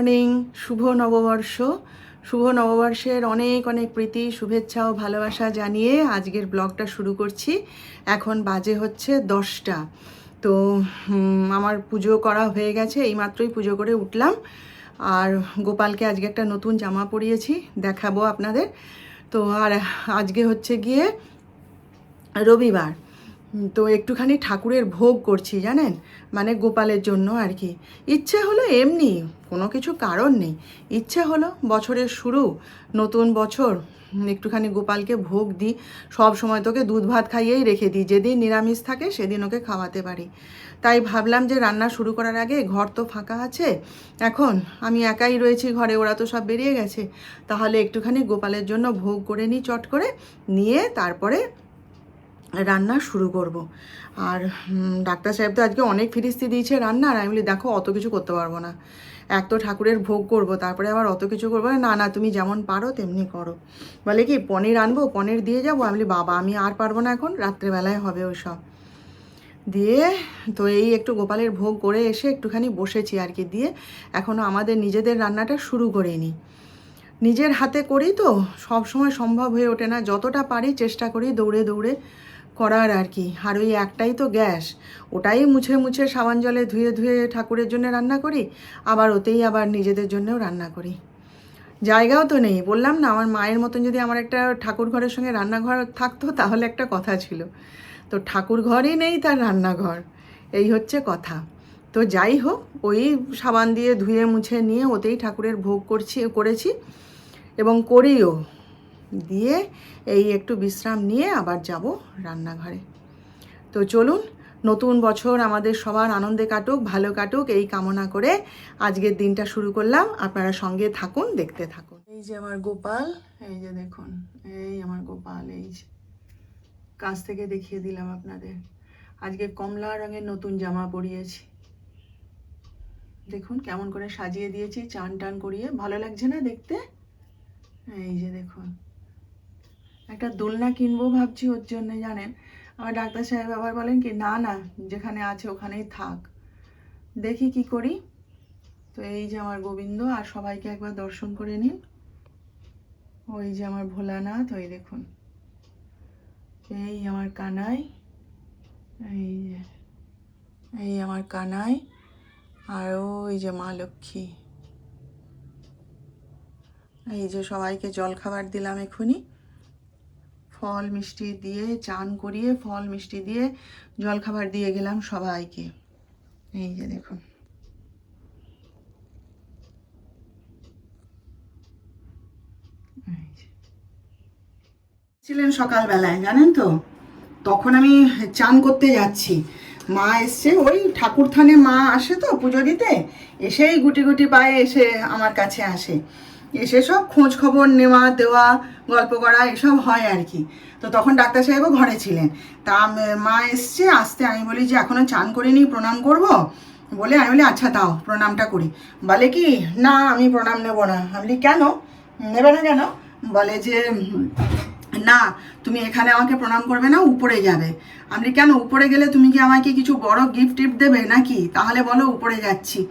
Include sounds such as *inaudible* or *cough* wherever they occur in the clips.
Morning শুভ নববর্ষ। শুভ নববর্ষের অনেক অনেক প্রীতি, শুভেচ্ছা ও ভালোবাসা জানিয়ে আজকের ব্লগটা শুরু করছি। এখন বাজে হচ্ছে দশটা। তো আমার পুজো করা হয়ে গেছে, এইমাত্রই পুজো করে উঠলাম। আর গোপালকে আজকে একটা নতুন জামা পরিয়েছি, দেখাবো আপনাদের। তো আর আজকে হচ্ছে গিয়ে রবিবার। তো একটুখানি ঠাকুরের ভোগ করছি, জানেন? মানে গোপালের জন্য আর কি। ইচ্ছে হলো এমনি, কোনো কিছু কারণ নেই। ইচ্ছে হলো বছরের শুরু, নতুন বছর একটুখানি গোপালকে ভোগ দিই। সব সময় তোকে দুধ ভাত খাইয়েই রেখে দিই, যেদিন নিরামিষ থাকে সেদিন ওকে খাওয়াতে পারি। তাই ভাবলাম যে রান্না শুরু করার আগে ঘর তো ফাঁকা আছে, এখন আমি একাই রয়েছি ঘরে, ওরা তো সব বেরিয়ে গেছে। তাহলে একটুখানি গোপালের জন্য ভোগ করে নিই চট করে, নিয়ে তারপরে রান্না শুরু করব। আর ডাক্তার সাহেব তো আজকে অনেক ফিরিস্তি দিয়েছে রান্নার আমি বলি, দেখো, অত কিছু করতে পারব না। এক তো ঠাকুরের ভোগ করব, তারপরে আবার অত কিছু করব। না না, তুমি যেমন পারো, তেমনি করো। বলে কি, পনির আনব, পনির দিয়ে যাব? আমি বলি, বাবা, আমি আর পারব না এখন, রাত্রেবেলায় হবে ওই সব দিয়ে, তো এই একটু গোপালের ভোগ করে এসে একটুখানি বসেছি আর কি, দিয়ে এখনও আমাদের নিজেদের রান্নাটা শুরু করিনি। নিজের হাতে করি তো সব সময় সম্ভব হয়ে ওঠে না। যতটা পারি চেষ্টা করি দৌড়ে দৌড়ে। করার আর কি। আর ওই একটাই তো গ্যাস। ওটাই মুছে মুছে সাবান জলে ধুয়ে ধুয়ে ঠাকুরের জন্য রান্না করি, আবার ওতেই আবার নিজেদের জন্যও রান্না করি। জায়গাও তো নেই। বললাম না, আমার মায়ের মতন যদি আমার একটা ঠাকুর ঘরের সঙ্গে রান্নাঘর থাকতো, তাহলে একটা কথা ছিল। তো ঠাকুর ঘরই নেই তার রান্নাঘর। এই হচ্ছে কথা। তো যাই হোক, ওই সাবান দিয়ে ধুয়ে মুছে নিয়ে ওতেই ঠাকুরের ভোগ করছি, করেছি এবং করিও। দিয়ে এই একটু বিশ্রাম নিয়ে আবার যাব রান্নাঘরে। তো চলুন, নতুন বছর আমাদের সবার আনন্দে কাটুক, ভালো কাটুক, এই কামনা করে আজকের দিনটা শুরু করলাম। আপনারা সঙ্গে থাকুন, দেখতে থাকুন। এই যে আমার গোপাল, এই যে দেখুন, এই আমার গোপাল, এই যে। কাছ থেকে দেখিয়ে দিলাম আপনাদের। আজকে কমলা রঙের নতুন জামা পরিয়েছি। দেখুন, কেমন করে সাজিয়ে দিয়েছি, চান টান করিয়ে। ভালো লাগছে না দেখতে? এই যে দেখুন। একটা দোলনা কিনবো ভাবছি ওর জন্য, জানেন? আমার ডাক্তার সাহেব আবার বলেন কি, না না, যেখানে আছে ওখানেই থাক। দেখি কি করি। তো এই যে আমার গোবিন্দ, আর সবাইকে একবার দর্শন করে নিন। ওই যে আমার ভোলানাথ, ওই দেখুন। এই আমার কানাই, এই যে, এই আমার কানাই, আর ওই যে মা লক্ষ্মী। এই যে সবাইকে জল খাবার দিলাম এখনই ফল মিষ্টি দিয়ে, চান করিয়ে, ফল মিষ্টি দিয়ে জল খাবার দিয়ে গেলাম সবাইকে। এই যে দেখুন। ছিলেন সকালবেলায়, জানেন তো? তখন আমি চান করতে যাচ্ছি। মা এসছে, ওই ঠাকুর থানে মা আসে তো পুজো দিতে? এসেই গুটি গুটি পায়ে এসে আমার কাছে আসে। এসে সব খোঁজ খবর নেওয়া, দেওয়া, গল্প করা, এসব হয় আর কি। তো তখন ডাক্তার সাহেবও ঘরে ছিলেন। তা মা এসছে, আসতে আমি বলি যে, এখনও চান করিনি প্রণাম করব? বলে আমি বলি আচ্ছা দাও, প্রণামটা করি। বলে কি, না, আমি প্রণাম নেব না। আমি বলি, কেন? নেবে না কেন? বলে যে, না, তুমি এখানে আমাকে প্রণাম করবে না, উপরে যাবে। আমি কেন? উপরে গেলে তুমি কি আমাকে কিছু বড় গিফট টিফট দেবে নাকি? তাহলে বলো, উপরে যাচ্ছি।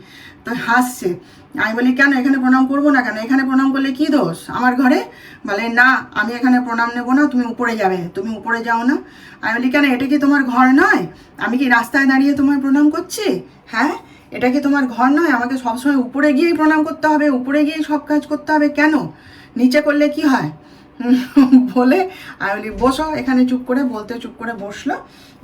তো হাসছে। আমি বলি, কেন এখানে প্রণাম করব না কেন? এখানে প্রণাম করলে কি দোষ? আমার ঘরে? বলে, না, আমি এখানে প্রণাম নেব না, তুমি উপরে যাবে, তুমি উপরে যাও না। আমি বলি, কেন? এটা কি তোমার ঘর নয়? আমি কি রাস্তায় দাঁড়িয়ে তোমায় প্রণাম করছি? হ্যাঁ এটা কি তোমার ঘর নয়? আমাকে সবসময় উপরে গিয়েই প্রণাম করতে হবে, উপরে গিয়েই সব কাজ করতে হবে, কেন? নিচে করলে কি হয়? *laughs* বলে, আমি বলি, বসো, এখানে চুপ করে, বলতে চুপ করে বসল।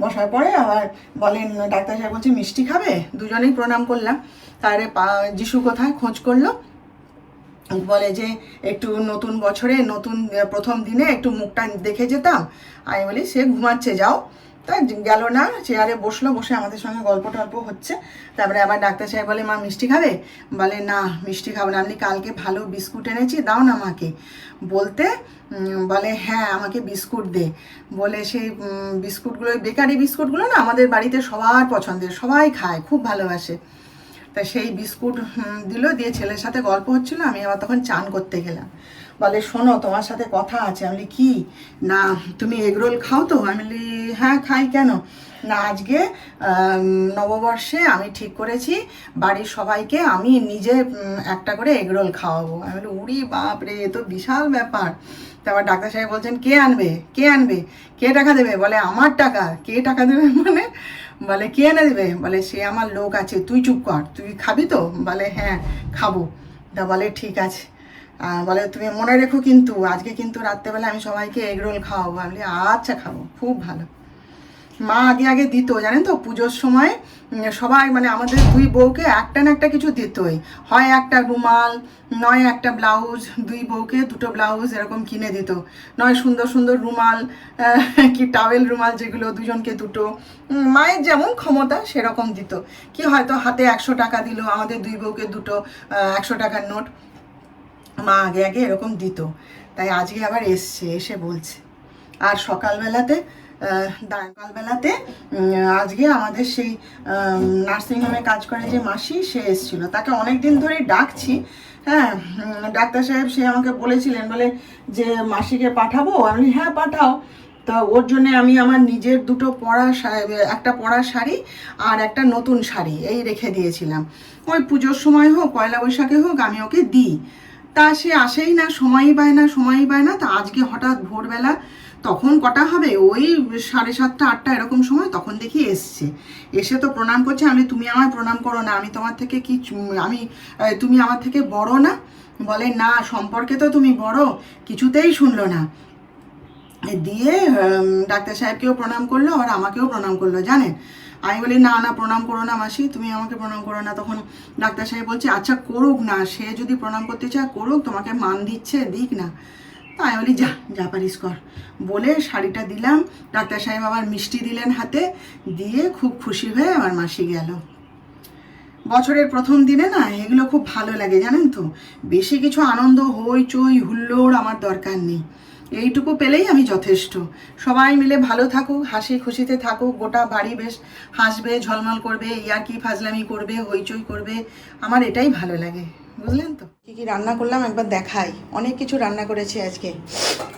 বসার পরে আবার বলেন ডাক্তার সাহেব বলছে, মিষ্টি খাবে? দুজনেই প্রণাম করলাম। তারে যিশু কোথায়? খোঁজ করল। বলে যে, একটু নতুন বছরে, নতুন প্রথম দিনে একটু মুখটা দেখে যেতাম। আমি বলি, সে ঘুমাচ্ছে, যাও। তা গেল না, চেয়ারে বসল, বসে আমাদের সঙ্গে গল্প টল্প হচ্ছে। তারপরে আবার ডাক্তার সাহেব বলে, মা, মিষ্টি খাবে? বলে, না, মিষ্টি খাব না। আপনি কালকে ভালো বিস্কুট এনেছি, দাও না মাকে বলতে বলে হ্যাঁ আমাকে বিস্কুট দে। বলে সেই বিস্কুটগুলো, বেকারি বিস্কুটগুলো না আমাদের বাড়িতে সবার পছন্দের, সবাই খায়, খুব ভালোবাসে। তা সেই বিস্কুট দিল, দিয়ে ছেলের সাথে গল্প হচ্ছিল, আমি আবার তখন চান করতে গেলাম। বলে, শোনো, তোমার সাথে কথা আছে। আমি বলি, কি? না, তুমি এগরোল খাও তো? আমি বলি হ্যাঁ খাই, কেন? না, আজকে নববর্ষে আমি ঠিক করেছি, বাড়ির সবাইকে আমি নিজে একটা করে এগরোল খাওয়াবো। আমি বলি, উড়ি বাপ রে এ তো বিশাল ব্যাপার। তারপর ডাক্তার সাহেব বলছেন, কে আনবে? কে আনবে? কে টাকা দেবে? বলে, আমার টাকা। কে টাকা দেবে মানে? বলে, কে এনে দেবে? বলে, সে আমার লোক আছে, তুই চুপ কর। তুই খাবি তো? বলে হ্যাঁ খাব। তা বলে, ঠিক আছে। বলে, তুমি মনে রেখো কিন্তু, আজকে কিন্তু রাত্রেবেলা আমি সবাইকে এগরোল খাওয়াবো। আমি আচ্ছা খাব। খুব ভালো। মা আগে আগে দিত, জানেন তো, পুজোর সময় সবাই মানে আমাদের দুই বউকে একটা না একটা কিছু দিতই। হয় একটা রুমাল, নয় একটা ব্লাউজ, দুই বউকে দুটো ব্লাউজ এরকম কিনে দিত। নয় সুন্দর সুন্দর রুমাল কি টাওয়েল রুমাল যেগুলো দুজনকে দুটো মায়ের যেমন ক্ষমতা সেরকম দিত। কি হয়তো হাতে একশো টাকা দিল, আমাদের দুই বউকে দুটো একশো টাকার নোট, মা আগে আগে এরকম দিত। তাই আজকে আবার এসছে, এসে বলছে। আর সকালবেলাতে সকালবেলাতে উম, আজকে আমাদের সেই নার্সিংহোমে কাজ করে যে মাসি সে এসেছিল। তাকে অনেক দিন ধরেই ডাকছি। হ্যাঁ ডাক্তার সাহেব সে আমাকে বলেছিলেন বলে যে মাসিকে পাঠাবো? আমি হ্যাঁ পাঠাও। তা ওর জন্য আমি আমার নিজের দুটো পরা একটা পরা শাড়ি আর একটা নতুন শাড়ি এই রেখে দিয়েছিলাম। ওই পুজোর সময় হোক পয়লা বৈশাখে হোক আমি ওকে দিই। তা সে আসেই না সময়ই পায় না সময়ই পায় না। তা আজকে হঠাৎ ভোরবেলা তখন কটা হবে? ওই সাড়ে সাতটা, আটটা এরকম সময় তখন দেখি এসছে। এসে তো প্রণাম করছে, আমি, তুমি আমায় প্রণাম করো না, আমি তোমার থেকে কি আমি তুমি আমার থেকে বড় না? বলে, না, সম্পর্কে তো তুমি বড়, কিছুতেই শুনলো না। দিয়ে ডাক্তার সাহেবকেও প্রণাম করল আর আমাকেও প্রণাম করল, জানেন? আমি বলি, না না, প্রণাম করো না মাসি, তুমি আমাকে প্রণাম করো না। তখন ডাক্তার সাহেব বলছে আচ্ছা করুক না, সে যদি প্রণাম করতে চায়, করুক, তোমাকে মান দিচ্ছে, দিক না। তা আমি বলি, যা যা পারিস কর। বলে শাড়িটা দিলাম। ডাক্তার সাহেব আবার মিষ্টি দিলেন হাতে। দিয়ে খুব খুশি হয়ে আমার মাসি গেল। বছরের প্রথম দিনে না এগুলো খুব ভালো লাগে, জানেন তো? বেশি কিছু আনন্দ, হই চই, হুল্লোড় আমার দরকার নেই। এইটুকু পেলেই আমি যথেষ্ট। সবাই মিলে ভালো থাকুক, হাসি খুশিতে থাকুক, গোটা বাড়ি বেশ হাসবে, ঝলমল করবে ইয়ার কি ফাজলামি করবে হইচই করবে। আমার এটাই ভালো লাগে। বুঝলেন তো? কি কি রান্না করলাম একবার দেখাই। অনেক কিছু রান্না করেছি আজকে।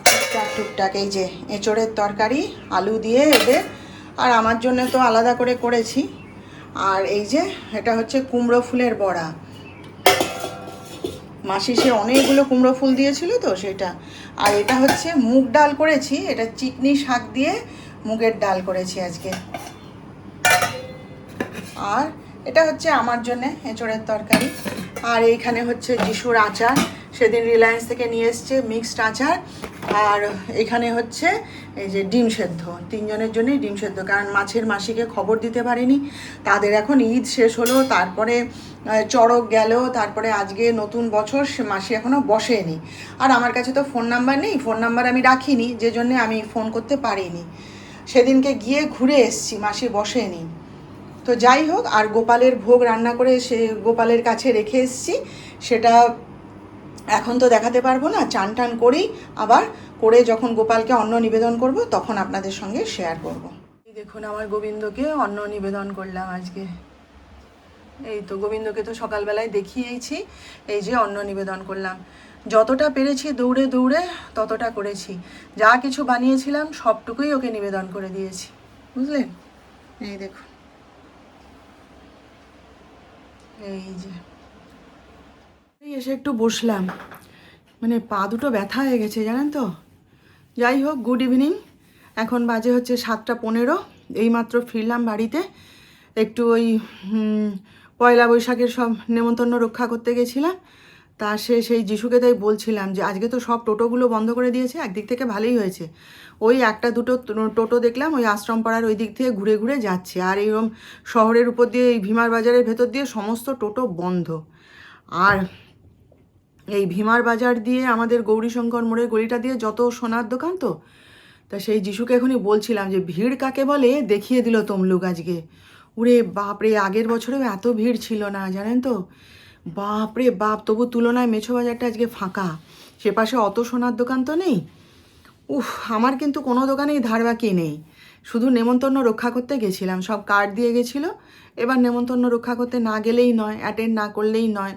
টুকটাক টুকটাক এই যে এঁচড়ের তরকারি, আলু দিয়ে এদের আর আমার জন্য তো আলাদা করে করেছি। আর এই যে এটা হচ্ছে কুমড়ো ফুলের বড়া। মাসি সে অনেকগুলো কুমড়ো ফুল দিয়েছিল তো সেটা। আর এটা হচ্ছে মুগ ডাল করেছি, এটা চিকনি শাক দিয়ে মুগের ডাল করেছি আজকে। আর এটা হচ্ছে আমার জন্য এঁচড়ের তরকারি। আর এইখানে হচ্ছে যিশুর আচার। সেদিন রিলায়েন্স থেকে নিয়ে এসছে মিক্সড আচার। আর এখানে হচ্ছে এই যে ডিম সেদ্ধ। তিনজনের জন্যই ডিম সেদ্ধ। কারণ মাছের মাসিকে খবর দিতে পারিনি। তাদের এখন ঈদ শেষ হলো। তারপরে চড়ক গেল। তারপরে আজকে নতুন বছর সে মাসি এখনও বসেনি। আর আমার কাছে তো ফোন নাম্বার নেই। ফোন নাম্বার আমি রাখিনি। যে জন্যে আমি ফোন করতে পারিনি। সেদিনকে গিয়ে ঘুরে এসছি। মাসি বসেনি। তো যাই হোক, আর গোপালের ভোগ রান্না করে সে গোপালের কাছে রেখে এসেছি। সেটা এখন তো দেখাতে পারব না, চান টান করেই আবার করে যখন গোপালকে অন্ন নিবেদন করব, তখন আপনাদের সঙ্গে শেয়ার করব। দেখুন আমার গোবিন্দকে অন্ন নিবেদন করলাম আজকে। এই তো গোবিন্দকে তো সকালবেলায় দেখিয়েইছি এই যে অন্ন নিবেদন করলাম। যতটা পেরেছি দৌড়ে দৌড়ে ততটা করেছি। যা কিছু বানিয়েছিলাম সবটুকুই ওকে নিবেদন করে দিয়েছি। বুঝলেন? এই দেখুন। এই যে। এসে একটু বসলাম। মানে পা দুটো ব্যথা হয়ে গেছে, জানেন তো? যাই হোক গুড ইভিনিং এখন বাজে হচ্ছে সাতটা পনেরো। এইমাত্র ফিরলাম বাড়িতে। একটু ওই পয়লা বৈশাখের সব নেমন্তন্ন রক্ষা করতে গেছিলাম। তা সে সেই যিশুকে তাই বলছিলাম যে, আজকে তো সব টোটোগুলো বন্ধ করে দিয়েছে, একদিক থেকে ভালোই হয়েছে। ওই একটা দুটো টোটো দেখলাম, ওই আশ্রম পাড়ার ওই দিক থেকে ঘুরে ঘুরে যাচ্ছে। আর এইরকম শহরের উপর দিয়ে, এই ভীমার বাজারের ভেতর দিয়ে সমস্ত টোটো বন্ধ। আর এই ভীমার বাজার দিয়ে আমাদের গৌরীশঙ্কর মোড়ের গলিটা দিয়ে যত সোনার দোকান তো, তা সেই যিশুকে এখনই বলছিলাম যে, ভিড় কাকে বলে? দেখিয়ে দিল তমলুক আজকে। উরে বাপরে, আগের বছরেও এত ভিড় ছিল না, জানেন তো? বাপরে বাপ, তবু তুলনায় মেছো বাজারটা আজকে ফাঁকা। সে পাশে অত সোনার দোকান তো নেই? উফ, আমার কিন্তু কোনো দোকানেই ধার বাকি নেই। শুধু নেমন্তন্ন রক্ষা করতে গেছিলাম, সব কার্ড দিয়ে গেছিল। এবার নেমন্তন্ন রক্ষা করতে না গেলেই নয় অ্যাটেন্ড না করলেই নয়।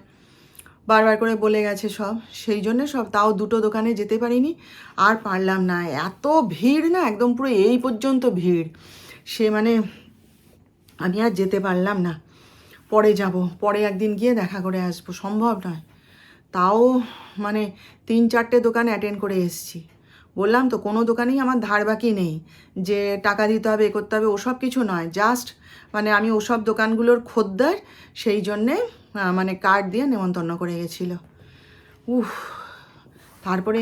বারবার করে বলে গেছে সব, সেই জন্য সব, তাও দুটো দোকানে যেতে পারিনি। আর পারলাম না, এত ভিড় না, একদম পুরো এই পর্যন্ত ভিড়। সে মানে আমি আর যেতে পারলাম না। পরে যাব, পরে একদিন গিয়ে দেখা করে আসব, সম্ভব নয়। তাও মানে তিন চারটে দোকান অ্যাটেন্ড করে এসেছি। বললাম তো কোনো দোকানেই আমার ধার বাকি নেই, যে টাকা দিতে হবে, এ করতে হবে, ওসব কিছু নয়। জাস্ট মানে আমি ওসব দোকানগুলোর খদ্দের সেই জন্যে মানে কার্ড দিয়ে নেমন্তন্ন করে গেছিল। উফ, তারপরে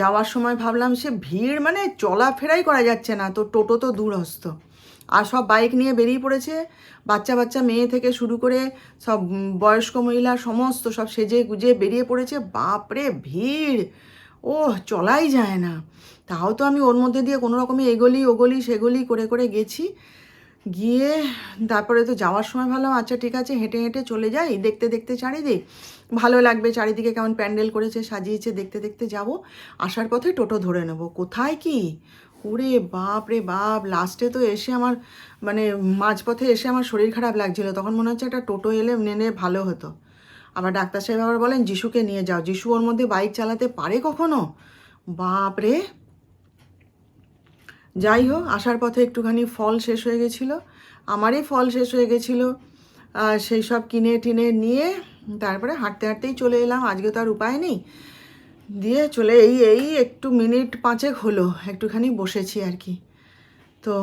যাওয়ার সময় ভাবলাম সে ভিড় মানে চলাফেরাই করা যাচ্ছে না, তো টোটো তো দূরস্থ আর সব বাইক নিয়ে বেরিয়ে পড়েছে। বাচ্চা বাচ্চা, মেয়ে থেকে শুরু করে সব বয়স্ক মহিলা, সমস্ত সব সেজে গুজে বেরিয়ে পড়েছে। বাপরে ভিড়! ও চলাই যায় না। তাও তো আমি ওর মধ্যে দিয়ে কোনো রকমে এগোলি, ওগলি, সেগলি, করে করে গেছি। গিয়ে তারপরে তো যাওয়ার সময় ভাবলাম আচ্ছা ঠিক আছে, হেঁটে হেঁটে চলে যাই, দেখতে দেখতে চারিদিক। ভালো লাগবে, চারিদিকে কেমন প্যান্ডেল করেছে, সাজিয়েছে, দেখতে দেখতে যাব। আসার পথে টোটো ধরে নেব। কোথায় কি? ওরে বাপ রে বাপ লাস্টে তো এসে আমার মানে মাঝপথে এসে আমার শরীর খারাপ লাগছিল। তখন মনে হচ্ছে একটা টোটো এলে নেনে ভালো হতো। আবার ডাক্তার সাহেব আবার বলেন, যিশুকে নিয়ে যাও। যিশু ওর মধ্যে বাইক চালাতে পারে কখনো? বাপ রে। যাই হোক, আসার পথে একটুখানি ফল শেষ হয়ে গেছিল। আমারই ফল শেষ হয়ে গেছিল। সেই সব কিনে টিনে নিয়ে তারপরে হাঁটতে হাঁটতেই চলে এলাম। আজকে তো আর উপায় নেই। দিয়ে চলে এই এই একটু মিনিট পাঁচেক হলো, একটুখানি বসেছি আর কি। তো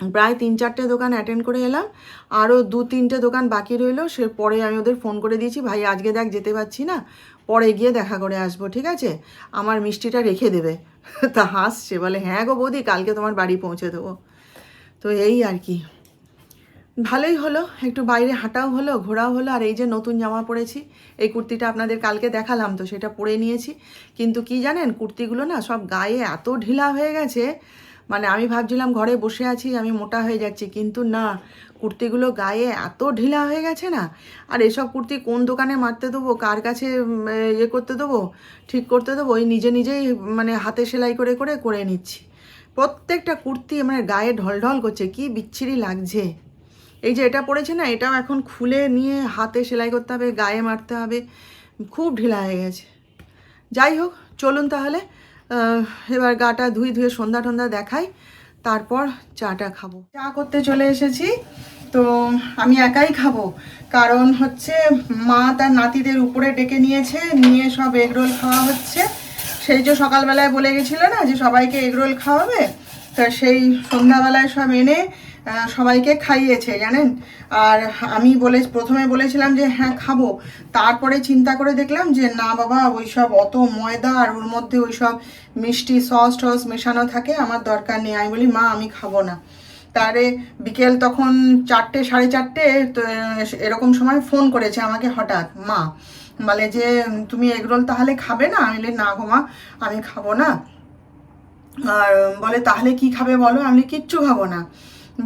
প্রায় তিন চারটে দোকান অ্যাটেন্ড করে এলাম, আরও দু তিনটে দোকান বাকি রইল, সে পরে আমি ওদের ফোন করে দিয়েছি, ভাই, আজকে দেখ যেতে পারছি না, পরে গিয়ে দেখা করে আসব, ঠিক আছে? আমার মিষ্টিটা রেখে দেবে। *laughs* তা হাসছে, বলে হ্যাঁ গো বৌদি, কালকে তোমার বাড়ি পৌঁছে দেবো। তো এই আর কি। ভালোই হলো, একটু বাইরে হাঁটাও হলো, ঘোরাও হলো, আর এই যে নতুন জামা পরেছি, এই কুর্তিটা আপনাদের কালকে দেখালাম তো সেটা পরে নিয়েছি। কিন্তু কি জানেন, কুর্তিগুলো না সব গায়ে এত ঢিলা হয়ে গেছে মানে আমি ভাবছিলাম ঘরে বসে আছি, আমি মোটা হয়ে যাচ্ছি, কিন্তু না, কুর্তিগুলো গায়ে এত ঢিলা হয়ে গেছে না, আর এসব কুর্তি কোন দোকানে মারতে দেবো, কার কাছে ইয়ে করতে দেবো, ঠিক করতে দেবো ওই নিজে নিজেই মানে হাতে সেলাই করে করে করে নিচ্ছি। প্রত্যেকটা কুর্তি মানে গায়ে ঢলঢল করছে, কি বিচ্ছিরি লাগছে। এই যে এটা পড়েছে না, এটাও এখন খুলে নিয়ে হাতে সেলাই করতে হবে, গায়ে মারতে হবে, খুব ঢিলা হয়ে গেছে। যাই হোক, চলুন তাহলে এবার গাটা ধুই ধুয়ে সন্ধ্যা টন্ধা দেখাই, তারপর চাটা খাব। চা করতে চলে এসেছি, তো আমি একাই খাব, কারণ হচ্ছে মা তার নাতিদের উপরে ডেকে নিয়েছে, নিয়ে সব এগরোল খাওয়া হচ্ছে। সেই যে সকালবেলায় বলে গেছিল না যে সবাইকে এগরোল খাওয়াবে, তা সেই সন্ধ্যাবেলায় সব এনে সবাইকে খাইয়েছে জানেন? আর আমি বলে প্রথমে বলেছিলাম যে হ্যাঁ খাব। তারপরে চিন্তা করে দেখলাম যে না বাবা ওই সব অত ময়দা আর ওর মধ্যে ওই সব মিষ্টি সস টস মেশানো থাকে আমার দরকার নেই। আমি বলি মা আমি খাব না। তারে বিকেল তখন চারটে সাড়ে চারটে তো, এরকম সময় ফোন করেছে আমাকে হঠাৎ মা বলে যে তুমি এগরোল তাহলে খাবে না? আমি বলি না গো মা আমি খাব না। আর বলে তাহলে কি খাবে বলো? আমি কিচ্ছু খাব না।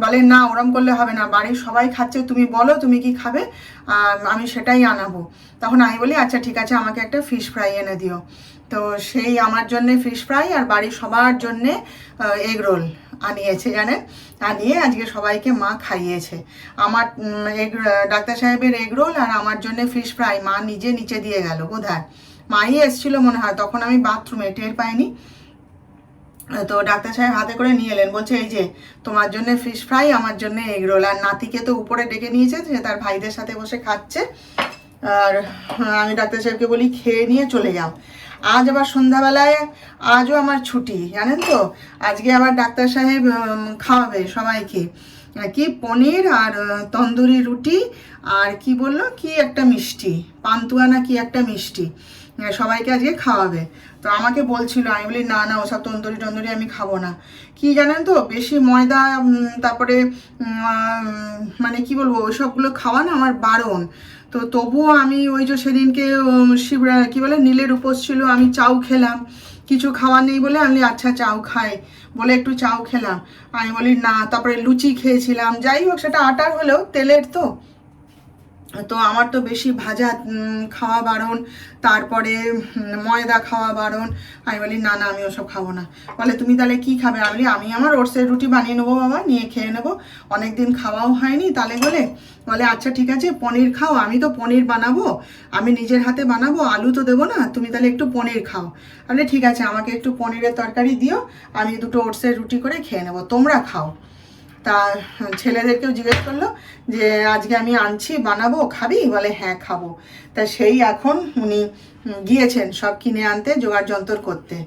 বলে, না, ওরম করলে হবে না। বাড়ির সবাই খাচ্ছে, তুমি বলো, তুমি কি খাবে? আমি সেটাই আনাবো। তখন আমি বলি আচ্ছা ঠিক আছে, আমাকে একটা ফিশ ফ্রাই এনে দিও। তো সেই আমার জন্যে ফিশ ফ্রাই আর বাড়ির সবার জন্যে এগ রোল আনিয়েছে জানেন আনিয়ে আজকে সবাইকে মা খাইয়েছে। আমার এগ ডাক্তার সাহেবের এগ রোল আর আমার জন্য ফিশ ফ্রাই মা নিজে নিচে দিয়ে গেল বোধহয় মাই এসেছিল মনে হয়, তখন আমি বাথরুমে টের পাইনি। তো ডাক্তার সাহেব হাতে করে নিয়ে এলেন। বলছে, এই যে, তোমার জন্য ফিশ ফ্রাই আমার জন্য এগ রোল আর নাতিকে তো উপরে ডেকে নিয়েছে, সে তার ভাইদের সাথে বসে খাচ্ছে। আর আমি ডাক্তার সাহেবকে বলি, খেয়ে নিয়ে চলে যাও। আজ আবার সন্ধ্যাবেলায়, আজও আমার ছুটি, জানেন তো? আজকে আবার ডাক্তার সাহেব খাওয়াবে সবাইকে। কি পনির আর তন্দুরি রুটি, আর কি বলল, কি একটা মিষ্টি, পান্তুয়া না কি একটা মিষ্টি? সবাইকে আজকে খাওয়াবে। তো আমাকে বলছিল, আমি বলি, না না, ওসব তন্দুরি টন্দুরি আমি খাব না। কি জানেন তো, বেশি ময়দা তারপরে মানে কি বলব, ওইসবগুলো খাওয়া না আমার বারণ। তো তবুও আমি ওই যে সেদিনকে শিবরা, কি বলে, নীলের উপোস ছিল, আমি চাউ খেলাম। কিছু খাওয়া নেই বলে আমি আচ্ছা চাউ খাই। বলে একটু চাউ খেলাম। আমি বলি, না, তারপরে লুচি খেয়েছিলাম। যাই হোক, সেটা আটার হলেও তেলের তো। তো আমার তো বেশি ভাজা খাওয়া বারণ, তারপরে ময়দা খাওয়া বারণ। আমি বলি, না না, আমি ওসব খাব না। বলে, তুমি তাহলে কি খাবে? আমি বলি, আমি আমার ওটসের রুটি বানিয়ে নেব বাবা, নিয়ে খেয়ে নেব। অনেকদিন খাওয়াও হয়নি তাহলে বলে। বলে আচ্ছা ঠিক আছে, পনির খাও, আমি তো পনির বানাবো, আমি নিজের হাতে বানাবো, আলু তো দেবো না, তুমি তাহলে একটু পনির খাও। আমি ঠিক আছে, আমাকে একটু পনিরের তরকারি দিও, আমি দুটো ওটসের রুটি করে খেয়ে নেব, তোমরা খাও। তা ছেলেদেরকেও জিজ্ঞেস করল যে, আজকে আমি আনছি, বানাবো, খাবি? বলে হ্যাঁ খাব। তা সেই এখন উনি গিয়েছেন সব কিনে আনতে, জোগাড় যন্ত্র করতে।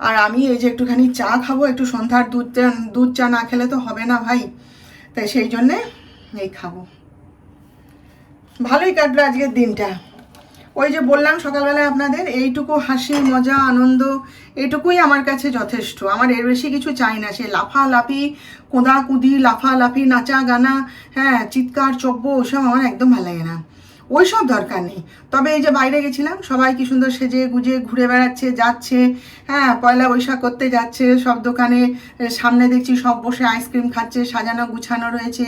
আর আমি এই যে একটুখানি চা খাব, একটু সন্ধ্যার দুধ চা দুধ চা না খেলে তো হবে না ভাই। তাই সেই জন্যে এই খাব। ভালোই কাটলো আজকের দিনটা। ওই যে বললাম সকালবেলায় আপনাদের, এইটুকু হাসি, মজা, আনন্দ, এটুকুই আমার কাছে যথেষ্ট। আমার এর বেশি কিছু চাই না। সে লাফালাফি, কোদাকুদি, লাফালাফি নাচা গানা হ্যাঁ চিৎকার, চব্য, ওসব আমার একদম ভালো লাগে না। ওইসব দরকার নেই। তবে এই যে বাইরে গেছিলাম, সবাই কি সুন্দর সেজে গুজে ঘুরে বেড়াচ্ছে, যাচ্ছে হ্যাঁ পয়লা বৈশাখ করতে যাচ্ছে, সব দোকানে সামনে দেখছি সব বসে আইসক্রিম খাচ্ছে, সাজানো, গুছানো রয়েছে।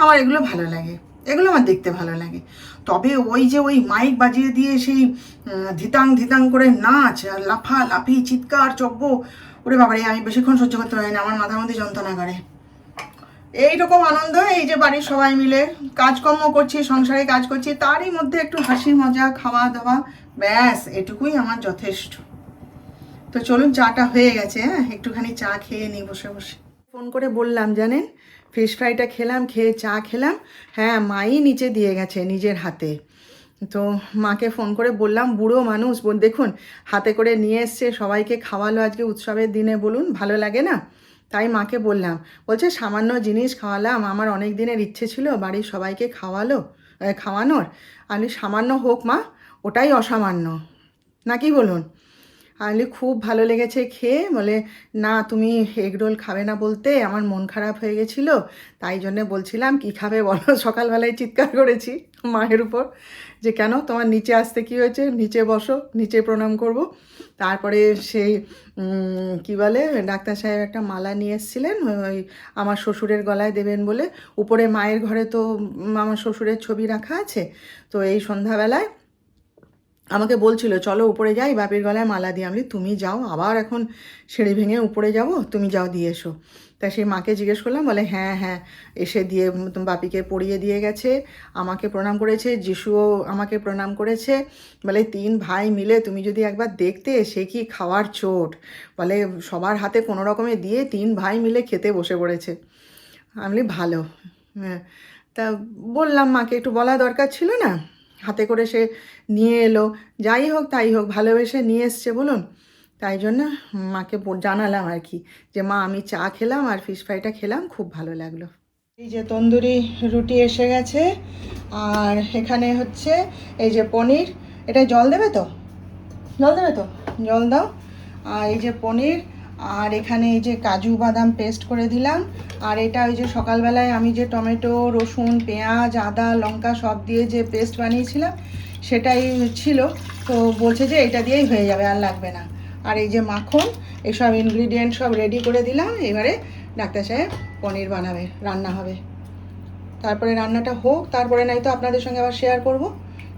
আমার এগুলো ভালো লাগে। এগুলো আমার দেখতে ভালো লাগে। তবে ওই যে ওই মাইক বাজিয়ে দিয়ে সেই ধিতাং ধিতাং করে নাচ, আর লাফা লাফি চিৎকার চব্য ওরে বাবারে, আমি বেশিক্ষণ সহ্য করতে পারি না আমার মাথার মধ্যে যন্ত্রণা করে। এইরকম আনন্দ, এই যে বাড়ির সবাই মিলে কাজকর্ম করছি, সংসারে কাজ করছি, তারই মধ্যে একটু হাসি, মজা, খাওয়া দাওয়া, ব্যাস, এটুকুই আমার যথেষ্ট। তো চলুন চাটা হয়ে গেছে হ্যাঁ একটুখানি চা খেয়ে নিই বসে বসে। ফোন করে বললাম, জানেন ফিশ ফ্রাইটা খেলাম, খেয়ে চা খেলাম। হ্যাঁ মাই নিচে দিয়ে গেছে নিজের হাতে। তো মাকে ফোন করে বললাম, বুড়ো মানুষ দেখুন, হাতে করে নিয়ে এসছে, সবাইকে খাওয়ালো আজকে উৎসবের দিনে, বলুন, ভালো লাগে না? তাই মাকে বললাম, বলছে, সামান্য জিনিস খাওয়ালাম, আমার অনেক দিনের ইচ্ছে ছিল, বাড়ির সবাইকে খাওয়ালো খাওয়ানোর। আমি সামান্য হোক মা, ওটাই অসামান্য। নাকি বলুন? আমি খুব ভালো লেগেছে খেয়ে। বলে, না, তুমি এগ রোল খাবে না বলতে, আমার মন খারাপ হয়ে গেছিল। তাই জন্যে বলছিলাম, কি খাবে বলো? *laughs* সকালবেলায় চিৎকার করেছি মায়ের উপর যে, কেন? তোমার নিচে আসতে কি হয়েছে? নিচে বসো, নিচে প্রণাম করব। তারপরে সেই কি বলে, ডাক্তার সাহেব একটা মালা নিয়ে এসেছিলেন, ওই আমার শ্বশুরের গলায় দেবেন বলে। উপরে মায়ের ঘরে তো আমার শ্বশুরের ছবি রাখা আছে। তো এই সন্ধ্যাবেলায় আমাকে বলছিল, চলো উপরে যাই, বাপির গলায় মালা দিয়ে। আমি তুমি যাও, আবার এখন সিঁড়ি ভেঙে উপরে যাব, তুমি যাও, দিয়ে এসো। তা সেই মাকে জিজ্ঞেস করলাম, বলে হ্যাঁ হ্যাঁ এসে দিয়ে বাপিকে পড়িয়ে দিয়ে গেছে, আমাকে প্রণাম করেছে, যিশুও আমাকে প্রণাম করেছে। বলে, তিন ভাই মিলে তুমি যদি একবার দেখতে, সে কি খাওয়ার চোট? বলে, সবার হাতে কোনো রকমে দিয়ে তিন ভাই মিলে খেতে বসে পড়েছে। আমি ভালো। হ্যাঁ তা বললাম মাকে, একটু বলা দরকার ছিল না? হাতে করে সে নিয়ে এলো। যাই হোক, তাই হোক, ভালোবেসে নিয়ে এসছে, বলুন। তাই জন্য মাকে জানালাম আর কি যে, মা, আমি চা খেলাম আর ফিশ ফ্রাইটা খেলাম, খুব ভালো লাগল। এই যে তন্দুরি রুটি এসে গেছে, আর এখানে হচ্ছে এই যে পনির। এটা জল দেবে তো? জল দেবে তো? জল দাও। আর এই যে পনির আর এখানে এই যে কাজু বাদাম পেস্ট করে দিলাম। আর এটা ওই যে সকালবেলায় আমি যে টমেটো, রসুন, পেঁয়াজ, আদা, লঙ্কা সব দিয়ে যে পেস্ট বানিয়েছিলাম, সেটাই ছিল। তো বলছে যে এটা দিয়েই হয়ে যাবে, আর লাগবে না। আর এই যে মাখন, এসব ইনগ্রিডিয়েন্ট সব রেডি করে দিলাম। এবারে ডাক্তার সাহেব পনির বানাবে, রান্না হবে। তারপরে রান্নাটা হোক, তারপরে নাই তো আপনাদের সঙ্গে আবার শেয়ার করব।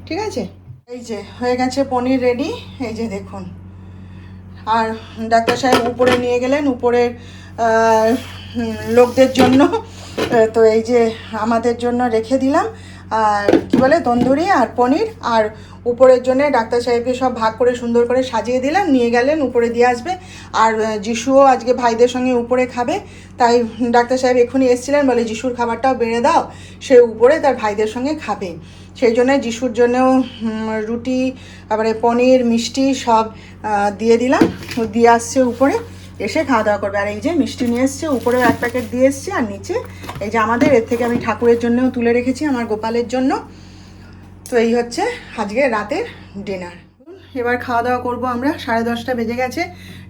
ঠিক আছে? এই যে, হয়ে গেছে পনির রেডি এই যে দেখুন। আর ডাক্তার সাহেব উপরে নিয়ে গেলেন, উপরের লোকদের জন্য, তো এই যে আমাদের জন্য রেখে দিলাম। আর কি বলে, তন্দুরি আর পনির, আর উপরের জন্য ডাক্তার সাহেবকে সব ভাগ করে সুন্দর করে সাজিয়ে দিলাম, নিয়ে গেলেন, উপরে দিয়ে আসবে। আর যিশুও আজকে ভাইদের সঙ্গে উপরে খাবে, তাই ডাক্তার সাহেব এক্ষুনি এসেছিলেন, বলে যিশুর খাবারটাও বেড়ে দাও, সে উপরে তার ভাইদের সঙ্গে খাবে। সেই জন্য যিশুর জন্যেও রুটি, তারপরে পনির, মিষ্টি সব দিয়ে দিলাম, দিয়ে আসছে উপরে। এসে খাওয়া দাওয়া করবে। আর এই যে মিষ্টি নিয়ে এসছে উপরে এক প্যাকেট দিয়ে এসছে, আর নিচে এই যে আমাদের, এর থেকে আমি ঠাকুরের জন্যও তুলে রেখেছি, আমার গোপালের জন্য। তো এই হচ্ছে আজকে রাতের ডিনার এবার খাওয়া দাওয়া করব আমরা, সাড়ে দশটা বেজে গেছে।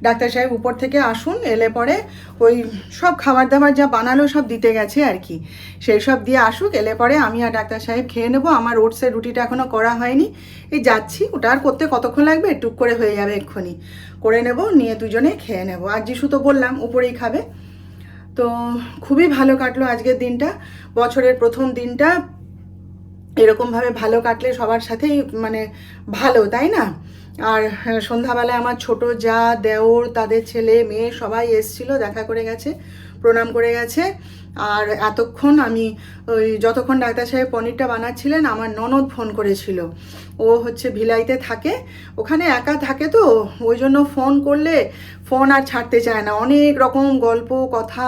ডাক্তার সাহেব উপর থেকে আসুন, এলে পরে ওই সব খাবার দাবার যা বানালো সব দিতে গেছে আর কি। সেই সব দিয়ে আসুক, এলে পরে আমি আর ডাক্তার সাহেব খেয়ে নেব। আমার ওটসের রুটিটা এখনও করা হয়নি। এই যাচ্ছি, ওটা আর করতে কতক্ষণ লাগবে? টুক করে হয়ে যাবে এক্ষুনি। করে নেব, নিয়ে দুজনে খেয়ে নেব। আর যিশু তো বললাম, উপরেই খাবে। তো খুবই ভালো কাটলো আজকের দিনটা। বছরের প্রথম দিনটা এরকমভাবে ভালো কাটলে সবার সাথেই মানে ভালো তাই না? আর হ্যাঁ, সন্ধ্যাবেলায় আমার ছোট যা দেওর তাদের ছেলে মেয়ে সবাই এসছিল দেখা করে গেছে প্রণাম করে গেছে। আর এতক্ষণ আমি ওই যতক্ষণ ডাক্তার সাহেব পনিরটা বানাচ্ছিলেন আমার ননদ ফোন করেছিল। ও হচ্ছে ভিলাইতে থাকে ওখানে একা থাকে তো ওই জন্য ফোন করলে ফোন আর ছাড়তে চায় না। অনেক রকম গল্প কথা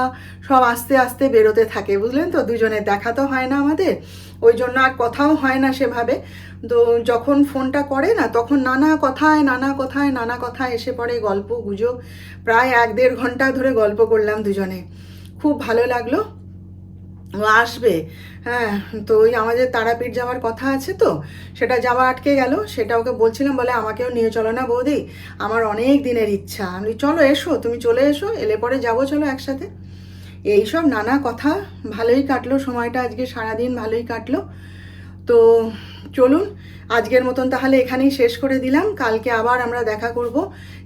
সব আস্তে আস্তে বেরোতে থাকে বুঝলেন তো? দুজনের দেখা তো হয় না আমাদের। ওই জন্য আর কথাও হয় না সেভাবে। তো যখন ফোনটা করে না, তখন নানা কথায় নানা কথায় নানা কথায় এসে পড়ে গল্প, গুজব। প্রায় এক দেড় ঘণ্টা ধরে গল্প করলাম দুজনে। খুব ভালো লাগল। ও আসবে। হ্যাঁ তো ওই আমাদের তারাপীঠ যাওয়ার কথা আছে তো, সেটা যাওয়া আটকে গেল। সেটা ওকে বলছিলাম, বলে আমাকেও নিয়ে চলো না বৌদি। আমার অনেক দিনের ইচ্ছা। আমি চলো এসো, তুমি চলে এসো, এলে পরে যাব, চলো একসাথে। এইসব নানা কথা, ভালোই কাটলো সময়টা আজকে, সারাদিন ভালোই কাটলো। তো চলুন, আজকের মতন তাহলে এখানেই শেষ করে দিলাম। কালকে আবার আমরা দেখা করব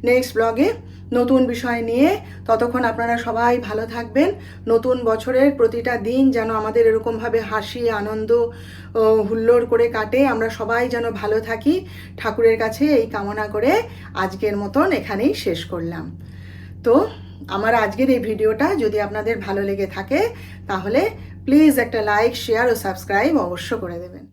নেক্সট ব্লগে নতুন বিষয় নিয়ে। ততক্ষণ আপনারা সবাই ভালো থাকবেন। নতুন বছরের প্রতিটা দিন যেন আমাদের এরকমভাবে হাসি, আনন্দ হুল্লোড় করে কাটে। আমরা সবাই যেন ভালো থাকি। ঠাকুরের কাছে এই কামনা করে আজকের মতন এখানেই শেষ করলাম। তো আমার আজকের এই ভিডিওটা যদি আপনাদের ভালো লেগে থাকে, তাহলে প্লিজ একটা লাইক শেয়ার ও সাবস্ক্রাইব অবশ্য করে দেবেন।